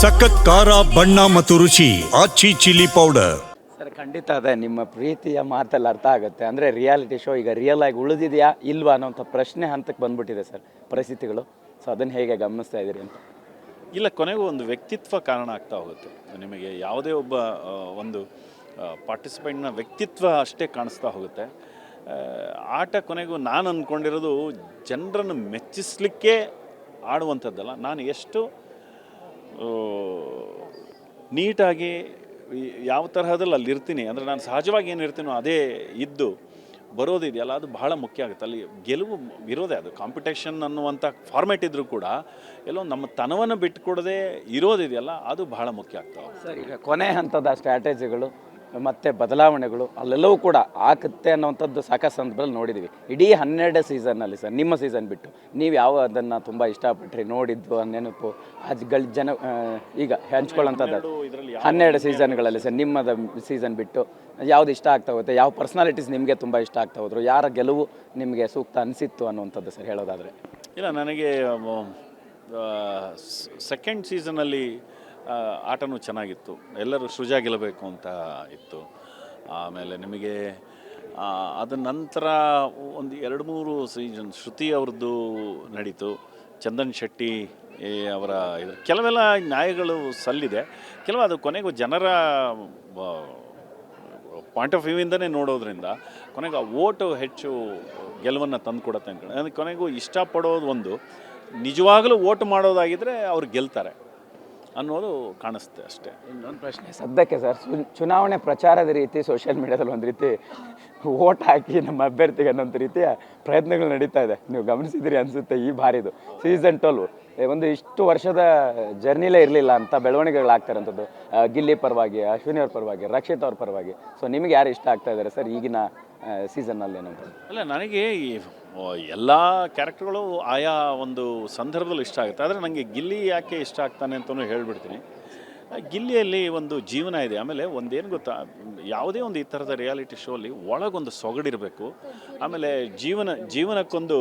ಸಖತ್ ಖಾರ ಬಣ್ಣ ಮತ್ತು ರುಚಿ ಆಚಿ ಚಿಲ್ಲಿ ಪೌಡರ್. ಸರ್ ಖಂಡಿತ ಅದೇ ನಿಮ್ಮ ಪ್ರೀತಿಯ ಮಾತಲ್ಲಿ ಅರ್ಥ ಆಗುತ್ತೆ. ಅಂದರೆ ರಿಯಾಲಿಟಿ ಶೋ ಈಗ ರಿಯಲ್ ಆಗಿ ಉಳಿದಿದೆಯಾ ಇಲ್ವಾ ಅನ್ನೋಂಥ ಪ್ರಶ್ನೆ ಹಂತಕ್ಕೆ ಬಂದ್ಬಿಟ್ಟಿದೆ ಸರ್ ಪರಿಸ್ಥಿತಿಗಳು. ಸೊ ಅದನ್ನು ಹೇಗೆ ಗಮನಿಸ್ತಾ ಇದ್ದೀರಿ ಅಂತ? ಇಲ್ಲ ಕೊನೆಗೂ ಒಂದು ವ್ಯಕ್ತಿತ್ವ ಕಾರಣ ಆಗ್ತಾ ಹೋಗುತ್ತೆ. ನಿಮಗೆ ಯಾವುದೇ ಒಬ್ಬ ಒಂದು ಪಾರ್ಟಿಸಿಪೆಂಟ್ನ ವ್ಯಕ್ತಿತ್ವ ಅಷ್ಟೇ ಕಾಣಿಸ್ತಾ ಹೋಗುತ್ತೆ. ಆಟ ಕೊನೆಗೂ ನಾನು ಅಂದ್ಕೊಂಡಿರೋದು ಜನರನ್ನು ಮೆಚ್ಚಿಸ್ಲಿಕ್ಕೆ ಆಡುವಂಥದ್ದಲ್ಲ. ನಾನು ಎಷ್ಟು ನೀಟಾಗಿ ಯಾವ ತರಹದಲ್ಲಿ ಅಲ್ಲಿ ಇರ್ತೀನಿ? ಅಂದರೆ ನಾನು ಸಹಜವಾಗಿ ಏನು ಇರ್ತೀನೋ ಅದೇ ಇದ್ದು ಬರೋದಿದೆಯಲ್ಲ, ಅದು ಬಹಳ ಮುಖ್ಯ ಆಗುತ್ತೆ. ಅಲ್ಲಿ ಗೆಲುವು ಇರೋದೇ ಅದು. ಕಾಂಪಿಟೇಷನ್ ಅನ್ನುವಂಥ ಫಾರ್ಮ್ಯಾಟ್ ಇದ್ದರೂ ಕೂಡ ಎಲ್ಲೋ ನಮ್ಮ ತನವನ್ನು ಬಿಟ್ಟುಕೊಡದೆ ಇರೋದಿದೆಯಲ್ಲ, ಅದು ಬಹಳ ಮುಖ್ಯ ಆಗ್ತವೆ. ಸರ್, ಈಗ ಕೊನೆ ಹಂತದ ಸ್ಟ್ರಾಟಜಿಗಳು ಮತ್ತು ಬದಲಾವಣೆಗಳು ಅಲ್ಲೆಲ್ಲವೂ ಕೂಡ ಆಗುತ್ತೆ ಅನ್ನೋವಂಥದ್ದು ಸಾಕಷ್ಟು ಸಂದರ್ಭದಲ್ಲಿ ನೋಡಿದ್ದೀವಿ ಇಡೀ ಹನ್ನೆರಡು ಸೀಸನ್ನಲ್ಲಿ ಸರ್ ನಿಮ್ಮ ಸೀಸನ್ ಬಿಟ್ಟು ನೀವು ಯಾವ ಅದನ್ನು ತುಂಬ ಇಷ್ಟಪಟ್ಟರೆ ನೋಡಿದ್ದು ಆ ನೆನಪು ಅಜ್ಗಳ ಜನ ಈಗ ಹಂಚ್ಕೊಳ್ಳೋಂಥದ್ದು ಹನ್ನೆರಡು ಸೀಸನ್ಗಳಲ್ಲಿ ಸರ್ ನಿಮ್ಮದ ಸೀಸನ್ ಬಿಟ್ಟು ಯಾವ್ದು ಇಷ್ಟ ಆಗ್ತಾ ಹೋಗುತ್ತೆ ಯಾವ ಪರ್ಸ್ನಾಲಿಟೀಸ್ ನಿಮಗೆ ತುಂಬ ಇಷ್ಟ ಆಗ್ತಾ ಹೋದ್ರು ಯಾರ ಗೆಲುವು ನಿಮಗೆ ಸೂಕ್ತ ಅನಿಸಿತ್ತು ಅನ್ನುವಂಥದ್ದು ಸರ್ ಹೇಳೋದಾದರೆ? ಇಲ್ಲ ನನಗೆ ಸೆಕೆಂಡ್ ಸೀಸನಲ್ಲಿ ಆಟನೂ ಚೆನ್ನಾಗಿತ್ತು. ಎಲ್ಲರೂ ಸೃಜಾ ಗೆಲ್ಲಬೇಕು ಅಂತ ಇತ್ತು. ಆಮೇಲೆ ನಿಮಗೆ ಅದ ನಂತರ ಒಂದು ಎರಡು ಮೂರು ಸೀಸನ್ ಶ್ರುತಿ ಅವ್ರದ್ದು ನಡೀತು. ಚಂದನ್ ಶೆಟ್ಟಿ ಅವರ ಇದು, ಕೆಲವೆಲ್ಲ ನ್ಯಾಯಗಳು ಸಲ್ಲಿದೆ. ಕೆಲವು ಅದು ಕೊನೆಗೂ ಜನರ ಪಾಯಿಂಟ್ ಆಫ್ ವ್ಯೂವಿಂದನೇ ನೋಡೋದ್ರಿಂದ ಕೊನೆಗೆ ಆ ಓಟು ಹೆಚ್ಚು ಗೆಲುವನ್ನು ತಂದು ಕೊಡುತ್ತೆ ಅನ್ಕೊಂಡು ಅದಕ್ಕೆ ಕೊನೆಗೂ ಇಷ್ಟಪಡೋದು ಒಂದು, ನಿಜವಾಗಲೂ ಓಟ್ ಮಾಡೋದಾಗಿದ್ದರೆ ಅವ್ರು ಗೆಲ್ತಾರೆ. ಅನ್ನೋದು ಕಾಣಿಸುತ್ತೆ ಅಷ್ಟೇ. ಇನ್ನೊಂದು ಪ್ರಶ್ನೆ ಸದ್ಯಕ್ಕೆ ಸರ್ ಚುನಾವಣೆ ಪ್ರಚಾರದ ರೀತಿ ಸೋಷಿಯಲ್ ಮೀಡಿಯಾದಲ್ಲಿ ಒಂದು ರೀತಿ ಓಟ್ ಹಾಕಿ ನಮ್ಮ ಅಭ್ಯರ್ಥಿಗೆ ಅನ್ನೋಂಥ ರೀತಿಯ ಪ್ರಯತ್ನಗಳು ನಡೀತಾ ಇದೆ. ನೀವು ಗಮನಿಸಿದಿರಿ ಅನಿಸುತ್ತೆ ಈ ಬಾರಿದು. ಸೀಸನ್ ಟ್ವೆಲ್ವ್ ಒಂದು ಇಷ್ಟು ವರ್ಷದ ಜರ್ನಿಲೇ ಇರಲಿಲ್ಲ ಅಂತ ಬೆಳವಣಿಗೆಗಳಾಗ್ತಾರಂಥದ್ದು ಆ, ಗಿಲ್ಲಿ ಪರವಾಗಿ ಅಶ್ವಿನಿ ಅವ್ರ ಪರವಾಗಿ ರಕ್ಷಿತ್ ಅವ್ರ ಪರವಾಗಿ. ಸೊ ನಿಮಗೆ ಯಾರು ಇಷ್ಟ ಆಗ್ತಾ ಇದ್ದಾರೆ ಸರ್ ಈಗಿನ ಸೀಸನ್ನಲ್ಲಿ ಏನಂತ? ಅಲ್ಲ, ನನಗೆ ಈ ಎಲ್ಲ ಕ್ಯಾರೆಕ್ಟರ್ಗಳು ಆಯಾ ಒಂದು ಸಂದರ್ಭದಲ್ಲಿ ಇಷ್ಟ ಆಗುತ್ತೆ. ಆದರೆ ನನಗೆ ಗಿಲ್ಲಿ ಯಾಕೆ ಇಷ್ಟ ಆಗ್ತಾನೆ ಅಂತಲೂ ಹೇಳ್ಬಿಡ್ತೀನಿ. ಗಿಲ್ಲಿಯಲ್ಲಿ ಒಂದು ಜೀವನ ಇದೆ. ಆಮೇಲೆ ಒಂದೇನು ಗೊತ್ತಾ? ಯಾವುದೇ ಒಂದು ಈ ಥರದ ರಿಯಾಲಿಟಿ ಶೋಲಿ ಒಳಗೊಂದು ಸೊಗಡಿರಬೇಕು. ಆಮೇಲೆ ಜೀವನ, ಜೀವನಕ್ಕೊಂದು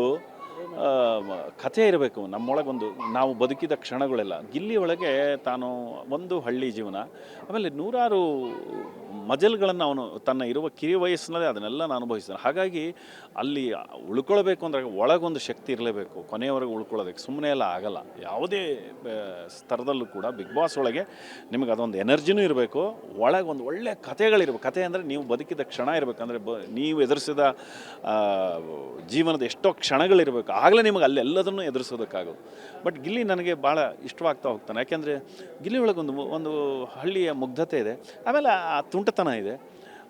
ಕಥೆ ಇರಬೇಕು. ನಮ್ಮೊಳಗೊಂದು, ನಾವು ಬದುಕಿದ ಕ್ಷಣಗಳೆಲ್ಲ. ಗಿಲ್ಲಿ ಒಳಗೆ ತಾನು ಒಂದು ಹಳ್ಳಿ ಜೀವನ. ಆಮೇಲೆ ನೂರಾರು ಮಜಲ್ಗಳನ್ನು ಅವನು ತನ್ನ ಇರುವ ಕಿರಿ ವಯಸ್ಸಿನಲ್ಲೇ ಅದನ್ನೆಲ್ಲ ನಾನು ಅನುಭವಿಸ್ತಾನೆ ಹಾಗಾಗಿ ಅಲ್ಲಿ ಉಳ್ಕೊಳ್ಬೇಕು ಅಂದರೆ ಒಳಗೊಂದು ಶಕ್ತಿ ಇರಲೇಬೇಕು. ಕೊನೆಯವರೆಗೆ ಉಳ್ಕೊಳ್ಳೋದಕ್ಕೆ ಸುಮ್ಮನೆ ಎಲ್ಲ ಆಗಲ್ಲ. ಯಾವುದೇ ಸ್ತರದಲ್ಲೂ ಕೂಡ ಬಿಗ್ ಬಾಸ್ ಒಳಗೆ ನಿಮಗೆ ಅದೊಂದು ಎನರ್ಜಿನೂ ಇರಬೇಕು. ಒಳಗೊಂದು ಒಳ್ಳೆ ಕಥೆಗಳಿರ್ಬೇಕು. ಕಥೆ ಅಂದರೆ ನೀವು ಬದುಕಿದ ಕ್ಷಣ ಇರಬೇಕಂದ್ರೆ ಬ, ನೀವು ಎದುರಿಸಿದ ಜೀವನದ ಎಷ್ಟೋ ಕ್ಷಣಗಳಿರಬೇಕು. ಆಗಲೇ ನಿಮಗೆ ಅಲ್ಲೆಲ್ಲದನ್ನು ಎದುರಿಸೋದಕ್ಕಾಗೋದು. ಬಟ್ ಗಿಲ್ಲಿ ನನಗೆ ಭಾಳ ಇಷ್ಟವಾಗ್ತಾ ಹೋಗ್ತಾನೆ. ಯಾಕೆಂದರೆ ಗಿಲ್ಲಿ ಒಳಗೊಂದು ಒಂದು ಹಳ್ಳಿಯ ಮುಗ್ಧತೆ ಇದೆ. ಆಮೇಲೆ ಆ ತುಂಟತನ ಇದೆ.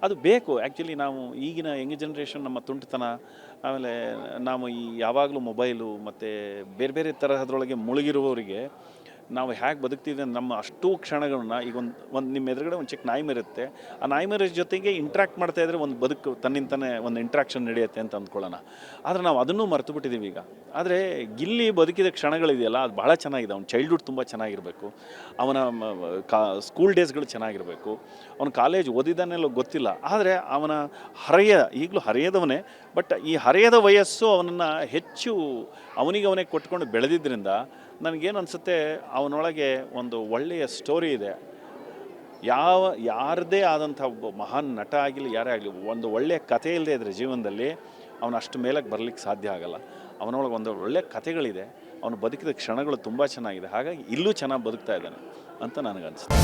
ಅದು ಬೇಕು. ಆ್ಯಕ್ಚುಲಿ ನಾವು ಈಗಿನ ಯಂಗ್ ಜನ್ರೇಷನ್ ನಮ್ಮ ತುಂಟತನ, ಆಮೇಲೆ ನಾವು ಈ ಯಾವಾಗಲೂ ಮೊಬೈಲು ಮತ್ತು ಬೇರೆ ಬೇರೆ ತರಹದ್ರೊಳಗೆ ಮುಳುಗಿರುವವರಿಗೆ ನಾವು ಹೇಗೆ ಬದುಕ್ತಿದ್ದೆ ನಮ್ಮ ಅಷ್ಟು ಕ್ಷಣಗಳನ್ನ ಈಗ ಒಂದು ಒಂದು ನಿಮ್ಮ ಎದುರುಗಡೆ ಒಂದು ಚಿಕ್ಕ ನಾಯಿ ಮೇರುತ್ತೆ ಆ ನಾಯಿ ಮೇರ ಜೊತೆಗೆ ಇಂಟ್ರ್ಯಾಕ್ಟ್ ಮಾಡ್ತಾ ಇದ್ರೆ ಒಂದು ಬದುಕು ತನ್ನಿಂತಾನೆ ಒಂದು ಇಂಟ್ರಾಕ್ಷನ್ ನಡೆಯುತ್ತೆ ಅಂತ ಅಂದ್ಕೊಳ್ಳೋಣ. ಆದರೆ ನಾವು ಅದನ್ನು ಮರೆತು ಬಿಟ್ಟಿದ್ದೀವಿ ಈಗ. ಆದರೆ ಗಿಲ್ಲಿ ಬದುಕಿದ ಕ್ಷಣಗಳಿದೆಯಲ್ಲ, ಅದು ಭಾಳ ಚೆನ್ನಾಗಿದೆ. ಅವ್ನ ಚೈಲ್ಡ್ಹುಡ್ ತುಂಬ ಚೆನ್ನಾಗಿರಬೇಕು. ಅವನ ಕಾ ಸ್ಕೂಲ್ ಡೇಸ್ಗಳು ಚೆನ್ನಾಗಿರಬೇಕು. ಅವನ ಕಾಲೇಜ್ ಓದಿದ್ದಾನೆಲ್ಲೋ ಗೊತ್ತಿಲ್ಲ. ಆದರೆ ಅವನ ಹರೆಯ, ಈಗಲೂ ಹರೆಯದವನೇ ಬಟ್ ಈ ಹರೆಯದ ವಯಸ್ಸು ಅವನನ್ನು ಹೆಚ್ಚು ಅವನಿಗೆ ಅವನೇ ಕೊಟ್ಕೊಂಡು ಬೆಳೆದಿದ್ದರಿಂದ ನನಗೇನು ಅನಿಸುತ್ತೆ, ಅವನೊಳಗೆ ಒಂದು ಒಳ್ಳೆಯ ಸ್ಟೋರಿ ಇದೆ. ಯಾವ, ಯಾರದೇ ಆದಂಥ ಒಬ್ಬ ಮಹಾನ್ ನಟ ಆಗಲಿ ಯಾರೇ ಆಗಲಿ ಒಂದು ಒಳ್ಳೆಯ ಕಥೆ ಇಲ್ಲದೆ ಇದ್ರೆ ಜೀವನದಲ್ಲಿ ಅವನು ಅಷ್ಟು ಮೇಲಕ್ಕೆ ಬರಲಿಕ್ಕೆ ಸಾಧ್ಯ ಆಗಲ್ಲ. ಅವನೊಳಗೆ ಒಂದು ಒಳ್ಳೆಯ ಕಥೆಗಳಿದೆ. ಅವನು ಬದುಕಿದ ಕ್ಷಣಗಳು ತುಂಬ ಚೆನ್ನಾಗಿದೆ. ಹಾಗಾಗಿ ಇಲ್ಲೂ ಚೆನ್ನಾಗಿ ಬದುಕ್ತಾ ಇದ್ದಾನೆ ಅಂತ ನನಗನ್ಸುತ್ತೆ.